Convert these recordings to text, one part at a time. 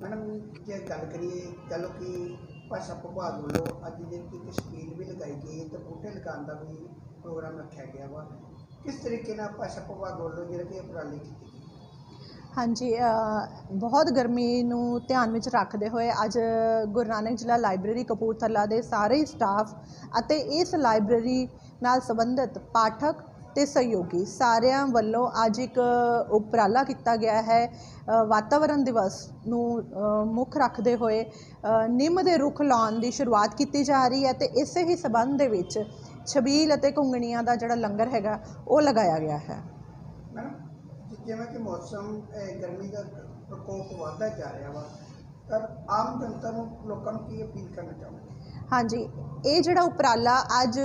Madam, ਜੇ ਗੱਲ ਕਰੀਏ, ਚਲੋ ਕਿ ਭਾਸ਼ਾ ਵਿਭਾਗ ਵੱਲੋਂ ਅੱਜ ਦੇ ਇੱਕ ਸਪੀਲ ਵੀ ਲਗਾਈ ਗਈ ਹੈ ਤੇ ਬੂਟੇ ਲਗਾਉਣ ਦਾ ਵੀ ਪ੍ਰੋਗਰਾਮ ਰੱਖਿਆ ਗਿਆ ਵਾ। ਕਿਸ ਤਰੀਕੇ ਨਾਲ ਭਾਸ਼ਾ ਵਿਭਾਗ ਵੱਲੋਂ ਜਿਹੜਾ ਕਿ ਉਪਰਾਲੇ ਕੀਤੀ ਹਾਂਜੀ ਬਹੁਤ ਗਰਮੀ ਨੂੰ ਧਿਆਨ ਵਿੱਚ ਰੱਖਦੇ ਹੋਏ ਅੱਜ ਗੁਰੂ ਨਾਨਕ ਜ਼ਿਲ੍ਹਾ ਲਾਇਬ੍ਰੇਰੀ ਕਪੂਰਥਲਾ ਦੇ ਸਾਰੇ ਸਟਾਫ ਅਤੇ ਇਸ ਲਾਇਬ੍ਰੇਰੀ ਨਾਲ ਸੰਬੰਧਿਤ ਪਾਠਕ ਤੇ ਸਹਿਯੋਗੀ ਸਾਰਿਆਂ ਵੱਲੋਂ ਅੱਜ ਇੱਕ ਉਪਰਾਲਾ ਕੀਤਾ ਗਿਆ ਹੈ। ਵਾਤਾਵਰਨ ਦਿਵਸ ਨੂੰ ਮੁੱਖ ਰੱਖਦੇ ਹੋਏ ਨਿੰਮ ਦੇ ਰੁੱਖ ਲਾਉਣ ਦੀ ਸ਼ੁਰੂਆਤ ਕੀਤੀ ਜਾ ਰਹੀ ਹੈ ਅਤੇ ਇਸੇ ਹੀ ਸਬੰਧ ਦੇ ਵਿੱਚ ਛਬੀਲ ਅਤੇ ਘੁੰਗਣੀਆਂ ਦਾ ਜਿਹੜਾ ਲੰਗਰ ਹੈਗਾ, ਉਹ ਲਗਾਇਆ ਗਿਆ ਹੈ। ਮੈਡਮ ਜਿਵੇਂ ਕਿ ਮੌਸਮ ਗਰਮੀ ਦਾ ਪ੍ਰਕੋਪ ਵਧਦਾ ਜਾ ਰਿਹਾ ਵਾ ਆਮ ਜਨਤਾ ਨੂੰ ਲੋਕਾਂ ਨੂੰ ਕੀ ਅਪੀਲ ਕਰਨਾ ਚਾਹੁੰਦੇ ਹਾਂਜੀ, ਇਹ ਜਿਹੜਾ ਉਪਰਾਲਾ ਅੱਜ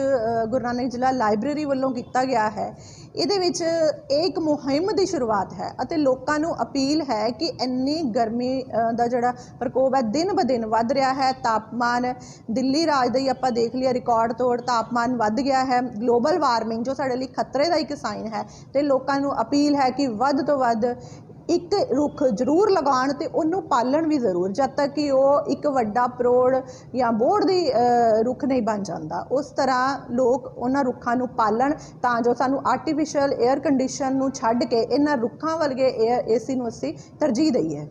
ਗੁਰੂ ਨਾਨਕ ਜ਼ਿਲ੍ਹਾ ਲਾਇਬ੍ਰੇਰੀ ਵੱਲੋਂ ਕੀਤਾ ਗਿਆ ਹੈ, ਇਹਦੇ ਵਿੱਚ ਇਹ ਇੱਕ ਮੁਹਿੰਮ ਦੀ ਸ਼ੁਰੂਆਤ ਹੈ ਅਤੇ ਲੋਕਾਂ ਨੂੰ ਅਪੀਲ ਹੈ ਕਿ ਇੰਨੀ ਗਰਮੀ ਦਾ ਜਿਹੜਾ ਪ੍ਰਕੋਪ ਹੈ, ਦਿਨ ਬ ਦਿਨ ਵੱਧ ਰਿਹਾ ਹੈ, ਤਾਪਮਾਨ ਦਿੱਲੀ ਰਾਜ ਦਾ ਹੀ ਆਪਾਂ ਦੇਖ ਲਿਆ, ਰਿਕਾਰਡ ਤੋੜ ਤਾਪਮਾਨ ਵੱਧ ਗਿਆ ਹੈ, ਗਲੋਬਲ ਵਾਰਮਿੰਗ ਜੋ ਸਾਡੇ ਲਈ ਖਤਰੇ ਦਾ ਇੱਕ ਸਾਈਨ ਹੈ, ਤੇ ਲੋਕਾਂ ਨੂੰ ਅਪੀਲ ਹੈ ਕਿ ਵੱਧ ਤੋਂ ਵੱਧ ਇੱਕ ਰੁੱਖ ਜ਼ਰੂਰ ਲਗਾਉਣ ਤੇ ਉਹਨੂੰ ਪਾਲਣ ਵੀ ਜ਼ਰੂਰ, ਜਦ ਤੱਕ ਕਿ ਉਹ ਇੱਕ ਵੱਡਾ ਪਰੋੜ ਜਾਂ ਬੋੜ ਦੀ ਰੁੱਖ ਨਹੀਂ ਬਣ ਜਾਂਦਾ। ਉਸ ਤਰ੍ਹਾਂ ਲੋਕ ਉਹਨਾਂ ਰੁੱਖਾਂ ਨੂੰ ਪਾਲਣ ਤਾਂ ਜੋ ਸਾਨੂੰ ਆਰਟੀਫੀਸ਼ੀਅਲ 에ਅਰ ਕੰਡੀਸ਼ਨ ਨੂੰ ਛੱਡ ਕੇ ਇਹਨਾਂ ਰੁੱਖਾਂ ਵਰਗੇ 에ਅਰ ਏਸੀ ਨੂੰ ਅਸੀਂ ਤਰਜੀਹ ਦਈਏ।